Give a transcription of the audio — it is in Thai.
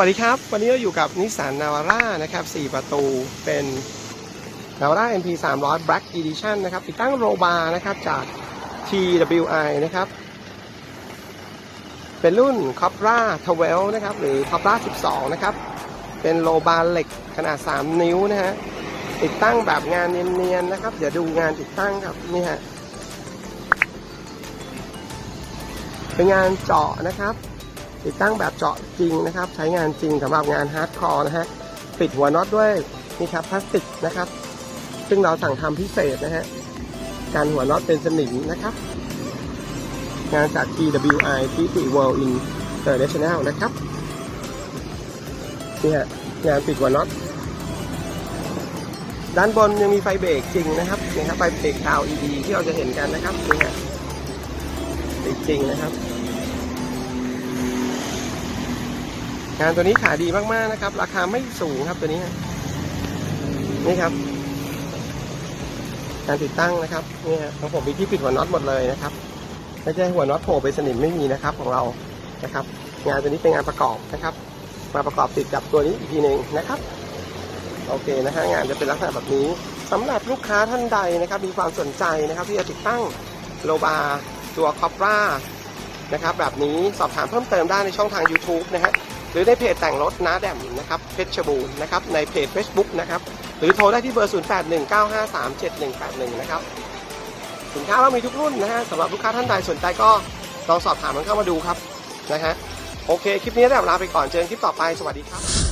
วัสดีครับ วันนี้เราอยู่กับนิสสันนาวาร่านะครับ 4 ประตูเป็นนาวาร่า MP 300 Black Edition นะครับ ติดตั้งโรบาร์นะครับจาก TWI นะครับ เป็นรุ่น Cobra 12 นะครับ หรือ Cobra 12 นะครับ เป็นโรบาร์เหล็กขนาด 3 นิ้วนะฮะ ติดตั้งแบบงานเนียนๆนะครับ เดี๋ยวดูงานติดตั้งครับ นี่ฮะ เป็นงานเจาะนะครับ ติดตั้งแบบเจาะจริงนะครับ ใช้งานจริงสำหรับงานฮาร์ดคอร์นะฮะปิดหัวน็อตด้วยนี่ครับพลาสติกนะครับ ซึ่งเราสั่งทำพิเศษนะฮะการหัวน็อตเป็นสนิมนะครับ งานจาก TWI t World International นะครับนี่ฮะงานปิดหัวน็อตด้านบนยังมีไฟเบรกจริงนะครับนี่ครับไฟเบรกดาว LED ที่เราจะเห็นกันนะครับนี่ฮะจริงนะครับ งานตัวนี้ขายดีมากๆนะครับ ราคาไม่สูงครับตัวนี้ นี่ครับ การติดตั้งนะครับนี่ฮะของผมมีที่ปิดหัวน็อตหมดเลยนะครับไม่ใช่หัวน็อตโผล่ไปสนิมไม่มีนะครับ ของเรานะครับ งานตัวนี้เป็นงานประกอบนะครับ มาประกอบติดกับตัวนี้อีกทีหนึ่งนะครับ โอเคนะฮะงานจะเป็นลักษณะแบบนี้สำหรับลูกค้าท่านใดนะครับ มีความสนใจนะครับ ที่จะติดตั้งโลบาตัวคอปรานะครับ แบบนี้สอบถามเพิ่มเติมได้ในช่องทาง YouTube นะฮะห รือในเพจแต่งรถน้าแดมนะครับเพชรบูรณ์นะครับในเพจ Facebook นะครับหรือโทรได้ที่เบอร์ 0819537181 นะครับสินค้าเรามีทุกรุ่นนะฮะสำหรับลูกค้าท่านใดสนใจก็ลองสอบถามมันเข้ามาดูครับนะฮะโอเค คลิปนี้แดมลาไปก่อนเจอกันคลิปต่อไปสวัสดีครับ